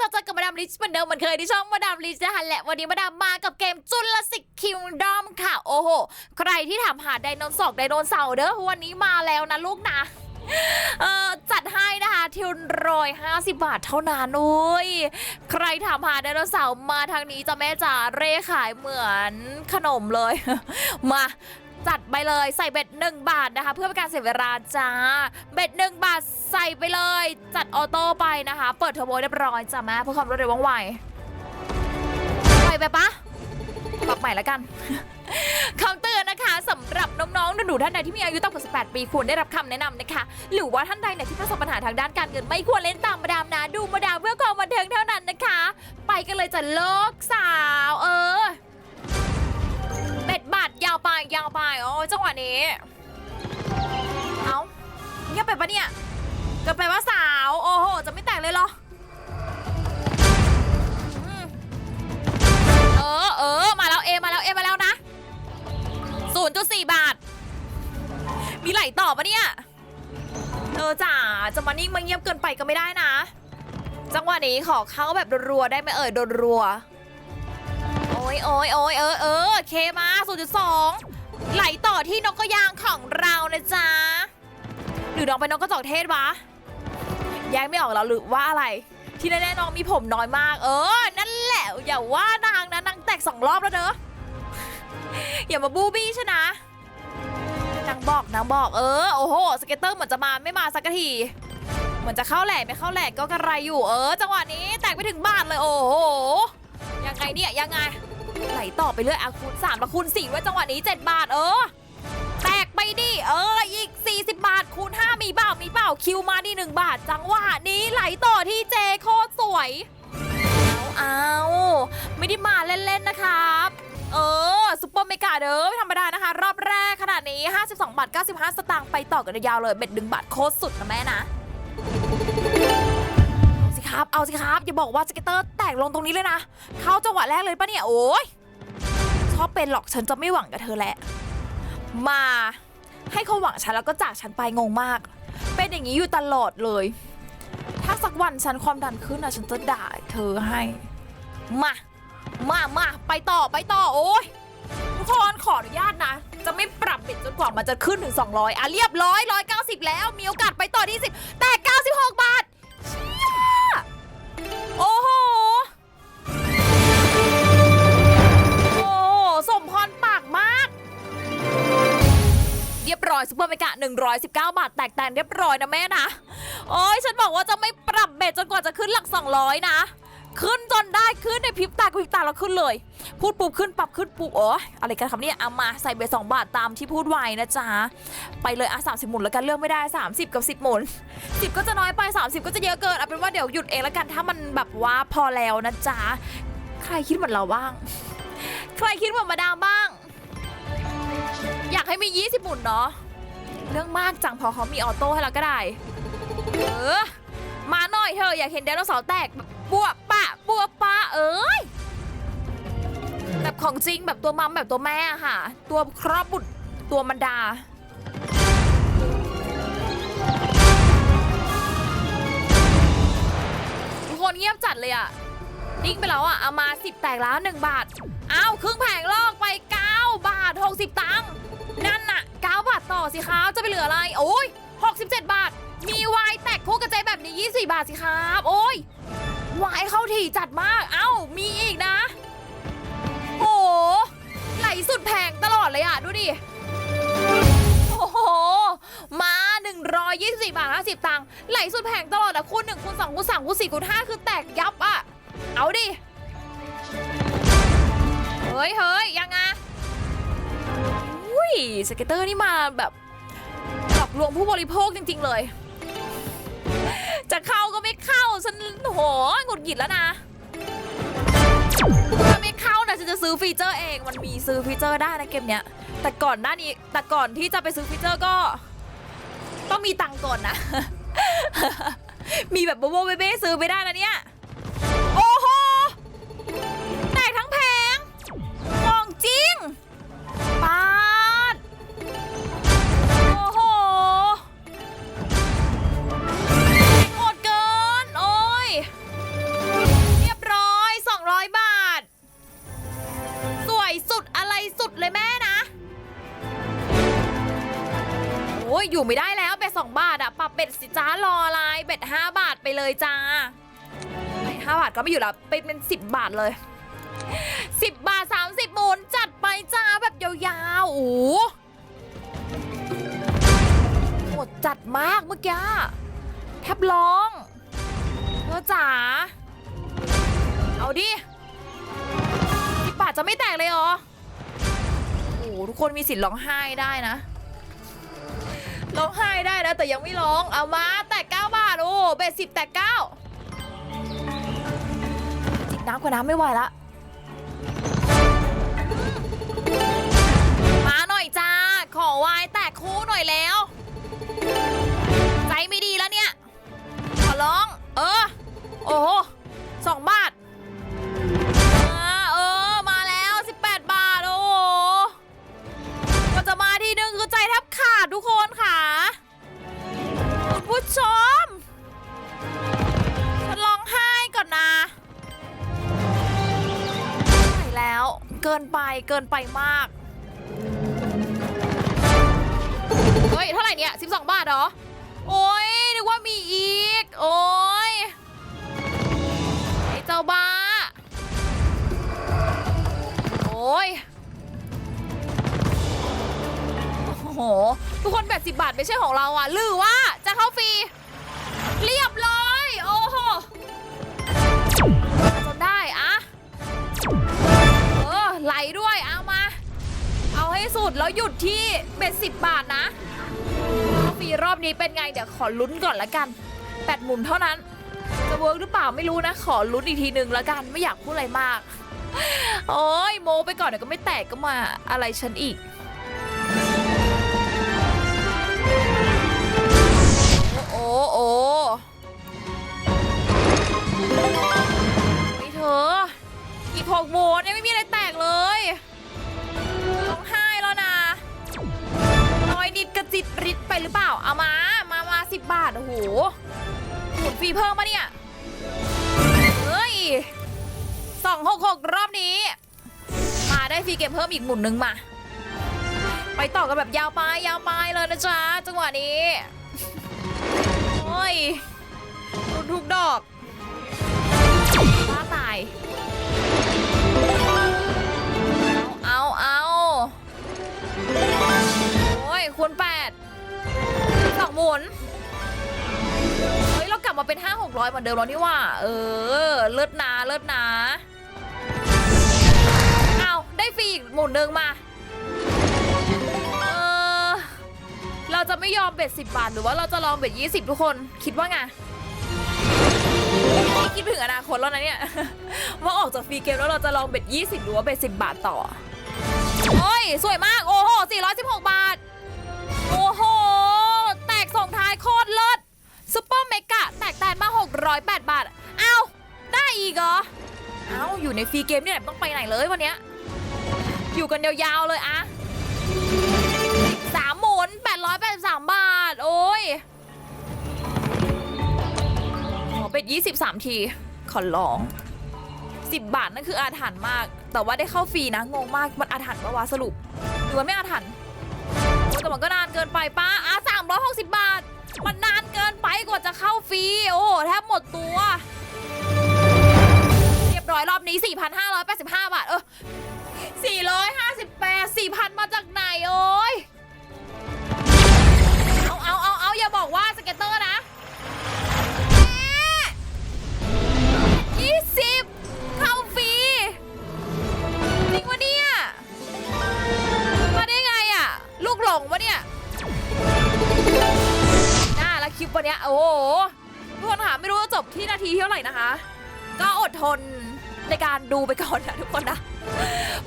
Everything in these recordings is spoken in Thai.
จะเจอกับมาดามลิชเหมือนเดิมเหมือนเคยที่ช่องมาดามลิชนะคะและวันนี้มาดามมากับเกมจุลศิษย์คิงดอมค่ะ โอ้โห ใครที่ถามหาไดโนเสาร์ไดโนเสาร์เด้อวันนี้มาแล้วนะลูกนะเออจัดให้นะคะทิวร้อยห้าสิบบาทเท่านั้นอุ้ยใครถามหาไดโนเสาร์มาทางนี้จะแม่จ๋าเร่ขายเหมือนขนมเลย มา จัดไปเลยใส่เบ็ดหนึ่งบาทนะคะ เพื่อเป็นการเสียเวลาจ้า เบ็ดหนึ่งบาทใส่ไปเลย จัดออโต้ไปนะคะ เปิดเทอร์โบเรียบร้อยจ้าแม่เพื่อความรวดเร็วว่องไวไปไปปะปรับใหม่แล้วกันคำเตือนนะคะสำหรับน้องๆหนูๆท่านใดที่มีอายุต่ำกว่า 18 ปีควรได้รับคำแนะนำนะคะ หรือว่าท่านใดเนี่ยที่ประสบปัญหาทางด้านการเงินไม่ควรเล่นตามมาดามนะดูมาดามเพื่อความบันเทิงเท่านั้นนะคะ ไปกันเลยจ้ะโลกสาวเออ ยาวไปยาวไปโอ้จังหวะนี้ เอาเงียบไปปะเนี่ยเกิดไปว่าสาว โอ้โห จะไม่แตกเลยเหรอเออเออมาแล้วเอมาแล้วเอมาแล้วนะ 0.4 บาท มีไหลต่อปะเนี่ยเออจ๋าจะมานิ่งมาเงียบเกินไปก็ไม่ได้นะ จังหวะนี้ขอเข้าแบบรัวๆได้ไหมเอ่ยโดนรัวโอ้ ยโอ้ยโอ้ยเออเออเคมา0.2ไหลต่อที่นกกระยางของเรานะจ๊ะหรือน้องเป็นนกกระจอกเทศวะแยกไม่ออกแล้วหรือว่าอะไร ที่แน่ๆน้องมีผมน้อยมาก เออ นั่นแหละ อย่าว่านางนะนางแตกสองรอบแล้วเด้ออย่ามาบูบี้ชนะนางบอกนางบอกเออโอ้โหสเก็ตเตอร์เหมือนจะมาไม่มาสักทีเหมือนจะเข้าแหลกไม่เข้าแหลกก็กระไรอยู่เออ จังหวะนี้แตกไปถึงบ้านเลยโอ้โหยังไงเนี่ยยังไง ไหลต่อไปเรื่อยอะคูณสามแล้วคูณสี่ว่าจังหวะนี้ 7 บาทเออ แตกไปดิเอออีก 40 บาท คูณ 5 มีเปล่ามีเปล่าคิวมาที่1บาท จังหวะนี้ไหลต่อที่เจโคตรสวย เอาเอาไม่ได้มาเล่นๆนะครับเออซุปเปอร์เมกาเด้อไม่ธรรมดานะคะ รอบแรกขนาดนี้ 52 บาท 95 สตางค์ไปต่อกันยาวเลยเบ็ดหนึ่งบาทโคตรสุดนะแม่นะ ครับ เอาสิครับ อย่าบอกว่าสเก็ตเตอร์แตกลงตรงนี้เลยนะ เข้าจังหวะแรกเลยปะเนี่ย โอ้ยชอบเป็นหรอกฉันจะไม่หวังกับเธอแหละ มาให้เขาหวังฉันแล้วก็จากฉันไปงงมาก เป็นอย่างนี้อยู่ตลอดเลย ถ้าสักวันฉันความดันขึ้นนะฉันจะด่าเธอให้ มา มามาไปต่อไปต่อโอ้ยทุกคนขออนุญาตนะ จะไม่ปรับเบ็ดจนกว่ามันจะขึ้นถึง 200 อะเรียบร้อย 190 แล้ว มีโอกาสไปต่อที่10แต่ 96 บาท เรียบร้อยซุปเปอร์เมกะ119 บาท แตกแตนเรียบร้อยนะแม่นะ โอ้ยฉันบอกว่าจะไม่ปรับเบ็ดจนกว่าจะขึ้นหลัก 200 นะ ขึ้นจนได้ขึ้นในพริบตาพริบตาแล้วขึ้นเลย พูดปุ๊บขึ้นปรับขึ้นปุ๊บโอ้ยอะไรกันครับเนี่ยเอามาใส่เบ็ดสองบาทตามที่พูดไว้นะจ๊ะ ไปเลยอะสามสิบหมุนแล้วกันเลือกไม่ได้ 30 กับ 10 หมุน 10 ก็จะน้อยไป 30 ก็จะเยอะเกินเอาเป็นว่าเดี๋ยวหยุดเองแล้วกันถ้ามันแบบว่าพอแล้วนะจ๊ะใครคิดเหมือนเราบ้าง ใครคิดเหมือนมาดามบ้าง อยากให้มี 20 หมุนเนาะ เรื่องมากจังพอเขามีออโต้ให้เราก็ได้ เออ มาหน่อยเธอะอยากเห็นไดโนเสาร์แตกบัวปะปัวปะเอ้ย แบบของจริงแบบตัวมัมแบบตัวแม่ค่ะ ตัวครอบบุตรตัวมันดาทุกคนเงียบจัดเลยอะนิ่งไปแล้วอะเอามา 10 แตกแล้ว 1 บาท อ้าว ครึ่งแผงลอกไป 9 บาท 60 ตังค์ ต่อสิครับจะไปเหลืออะไร โอ้ย67 บาท มีวายแตกคู่กระจายแบบนี้ 24 บาทสิครับ โอ้ยวายเข้าถี่จัดมาก เอ้า มีอีกนะ โอ้โหไหลสุดแพงตลอดเลยอะดูดิ โอ้โห มา 124 บาท 50 ตังค์ ไหลสุดแพงตลอดอะคูณ1คูณ2คูณ3คูณ4คูณ5คือแตกยับอะเอาดิ เฮ้ยเฮ้ยยังไง สเก็ตเตอร์นี่มาแบบหลอกลวงผู้บริโภคจริง ๆ เลย จะเข้าก็ไม่เข้าฉันโหหงุดหงิดแล้วนะถ้าไม่เข้านะฉันจะซื้อฟีเจอร์เองมันมีซื้อฟีเจอร์ได้นะเกมเนี้ยแต่ก่อนหน้านี้แต่ก่อนที่จะไปซื้อฟีเจอร์ก็ ต้องมีตังก่อนนะ มีแบบโบโบเบเบ้ซื้อไม่ได้นะเนี่ย อยู่ไม่ได้แล้วเบ็ดสองบาทอะปรับเบ็ดสิจ้ารออะไรเบ็ดห้าบาทไปเลยจ้าห้าบาทก็ไม่อยู่แล้วเป็นเป็นสิบบาทเลยสิบบาทสามสิบหมุนจัดไปจ้าแบบยาวๆโอ้โหโหดจัดมากเมื่อกี้แทบร้องเธอจ๋าเอาดิสิบบาทจะไม่แตกเลยเหรอโอ้ทุกคนมีสิทธิ์ร้องไห้ได้นะ ร้องไห้ได้นะแต่ยังไม่ร้อง เอามาแตกเก้าบาทโอ้เบสสิบแตกเก้าจิบน้ำกว่าน้ำไม่ไหวละมาหน่อยจ้า ขอวายแตกคู่หน่อยแล้ว ใจไม่ดีแล้วเนี่ย ขอร้อง เออ โอ้โห เกินไปเกินไปมาก เฮ้ย เท่าไหร่เนี่ย 12 บาทเหรอ โอ้ยนึกว่ามีอีก โอ้ยไอ้เจ้าบ้า โอ้ยโอ้โห ทุกคนแบบสิบาทไม่ใช่ของเราอะหรือว่าจะเข้าฟรี ไหลด้วยเอามา เอาให้สุดแล้วหยุดที่เป็นสิบบาทนะฟรีรอบนี้เป็นไงเดี๋ยวขอลุ้นก่อนละกันแปดหมุนเท่านั้นจะเวิร์กหรือเปล่าไม่รู้นะ ขอลุ้นอีกทีหนึ่งละกันไม่อยากพูดอะไรมาก โอ้ยโมไปก่อนเดี๋ยวก็ไม่แตกก็มาอะไรฉันอีกโอ้โอ้ไม่เธออีกหกโมงเนี่ ริดไปหรือเปล่า เอามา มามาสิบบาท โอ้โหหมุนฟรีเพิ่มมาเนี่ย เฮ้ยสองหกหกรอบนี้ มาได้ฟรีเกมเพิ่มอีกหมุนหนึ่งมา ไปต่อกันแบบยาวไปยาวไปเลยนะจ๊ะ จังหวะนี้โอ้ยรุนทุกดอกบ้าตาย เอาเอาโอ้ยคูณแปด หมุน เฮ้ย เรากลับมาเป็นห้าหกร้อยเหมือนเดิมแล้วนี่ว่า เออ เลิศนาเลิศนาเอาได้ฟรีอีกหมุนหนึ่งมา เออ เราจะไม่ยอมเบ็ดสิบบาท หรือว่าเราจะลองเบ็ดยี่สิบทุกคน คิดว่าไงนี่คิดถึงอนาคตแล้วนะเนี่ยว่าออกจากฟรีเกมแล้วเราจะลองเบ็ดยี่สิบหรือว่าเบ็ดสิบบาทต่อ โอ้ย สวยมาก 108 บาท เอา้า ได้อีกเหรอ เอา้า อยู่ในฟรีเกมเนี่ยต้องไปไหนเลยวันเนี้ย อยู่กันยาวๆเลยอะสามหมุน883 บาท โอ้ย ขอเป็ด23 ที ขอลอง 10 บาทนั่นคืออาถรรพ์มาก แต่ว่าได้เข้าฟรีนะ งงมาก มันอาถรรพ์ปะวะสรุป หรือว่าไม่อาถรรพ์แต่มันก็นานเกินไปป้าอะสิบบาท มันนานเกินไปกว่าจะเข้าฟรี โอ้โหแทบหมดตัว เรียบร้อยรอบนี้ 4,585 บาท เออ458 4,000 มาจากไหน ลิปวันนี้โอ้โหทุกคนค่ะไม่รู้ว่าจบที่นาทีเท่าไหร่นะคะ ก็อดทนในการดูไปก่อนนะทุกคนนะ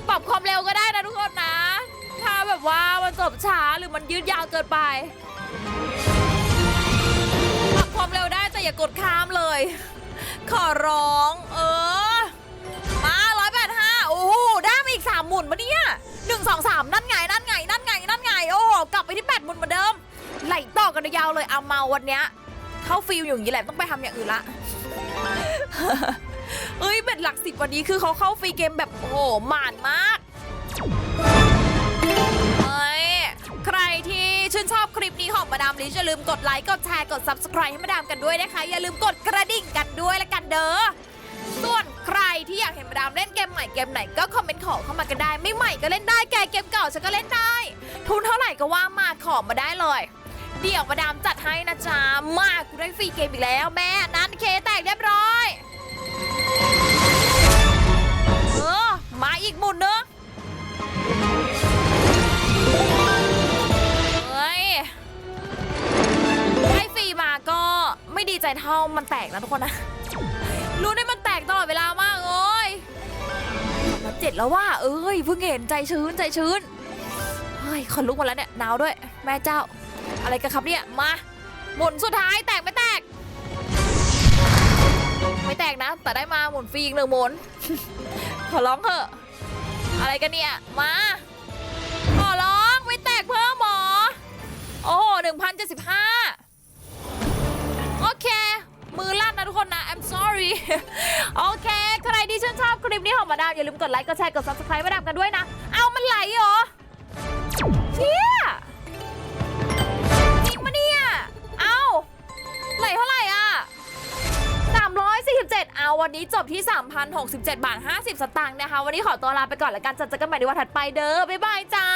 ปรับความเร็วก็ได้นะทุกคนนะ ถ้าแบบว่ามันจบช้าหรือมันยืดยาวเกินไป ปรับความเร็วได้แต่อย่ากดข้ามเลย ขอร้อง เออ มาร้อยแปดห้าโอ้โหได้มาอีกสามหมุนมาเนี่ยหนึ่งสองสามนั่นไงนั่นไงนั่นไง กันยาวเลยเอาเมาวันเนี้ยเข้าฟิลอย่างนี้แหละต้องไปทำอย่างอื่นละเอ้ยเป็นหลักสิบวันนี้คือเขาเข้าฟรีเกมแบบโอ้โหหมานมากเอ้ยใครที่ชื่นชอบคลิปนี้ของมาดามลิชอย่าลืมกดไลค์กดแชร์กด subscribe ให้มาดามกันด้วยนะคะ อย่าลืมกดกระดิ่งกันด้วยละกันเด้อส่วนใครที่อยากเห็นมาดามเล่นเกมใหม่เกมไหนก็คอมเมนต์ขอเข้ามากันได้ ไม่ใหม่ก็เล่นได้แกเกมเก่าฉันก็เล่นได้ ทุนเท่าไหร่ก็ว่ามาขอมาได้เลย เดี๋ยวมาดามจัดให้นะจ๊ะ มากกูได้ฟรีเกมอีกแล้วแม่นั้นเคแตกเรียบร้อย เออ มาอีกหมุนนึงเฮ้ยให้ฟรีมาก็ไม่ดีใจเท่ามันแตกนะทุกคนนะ รู้ได้มันแตกตลอดเวลามากเอ้ยมาเจ็ดแล้วว่า เอ้ยเพิ่งเห็นใจชื้นใจชื้น เฮ้ยขนลุกหมดแล้วเนี่ยหนาวด้วย แม่เจ้า อะไรกันครับเนี่ยมาหมุนสุดท้ายแตกไม่แตก ไม่แตกนะ แต่ได้มาหมุนฟรีอีกหนึ่งหมุน ขอร้องเถอะ อะไรกันเนี่ย มา ขอร้องไม่แตกเพิ่มหมอ โอ้โหหนึ่งพันเจ็ดสิบห้าโอเค มือลั่นนะทุกคนนะ I'm sorry โอเค ใครที่ชื่นชอบคลิปนี้ของมาดามอย่าลืมกดไลค์ กดแชร์ กด subscribe มาดามกันด้วยนะ เอามันไหลเหรอเชี่ย เอาวันนี้จบที่ 3,067 บาท 50 สตางค์นะคะ วันนี้ขอตัวลาไปก่อนแล้วกันจะเจอกันใหม่ในวันถัดไปเด้อบ๊ายบายจ้า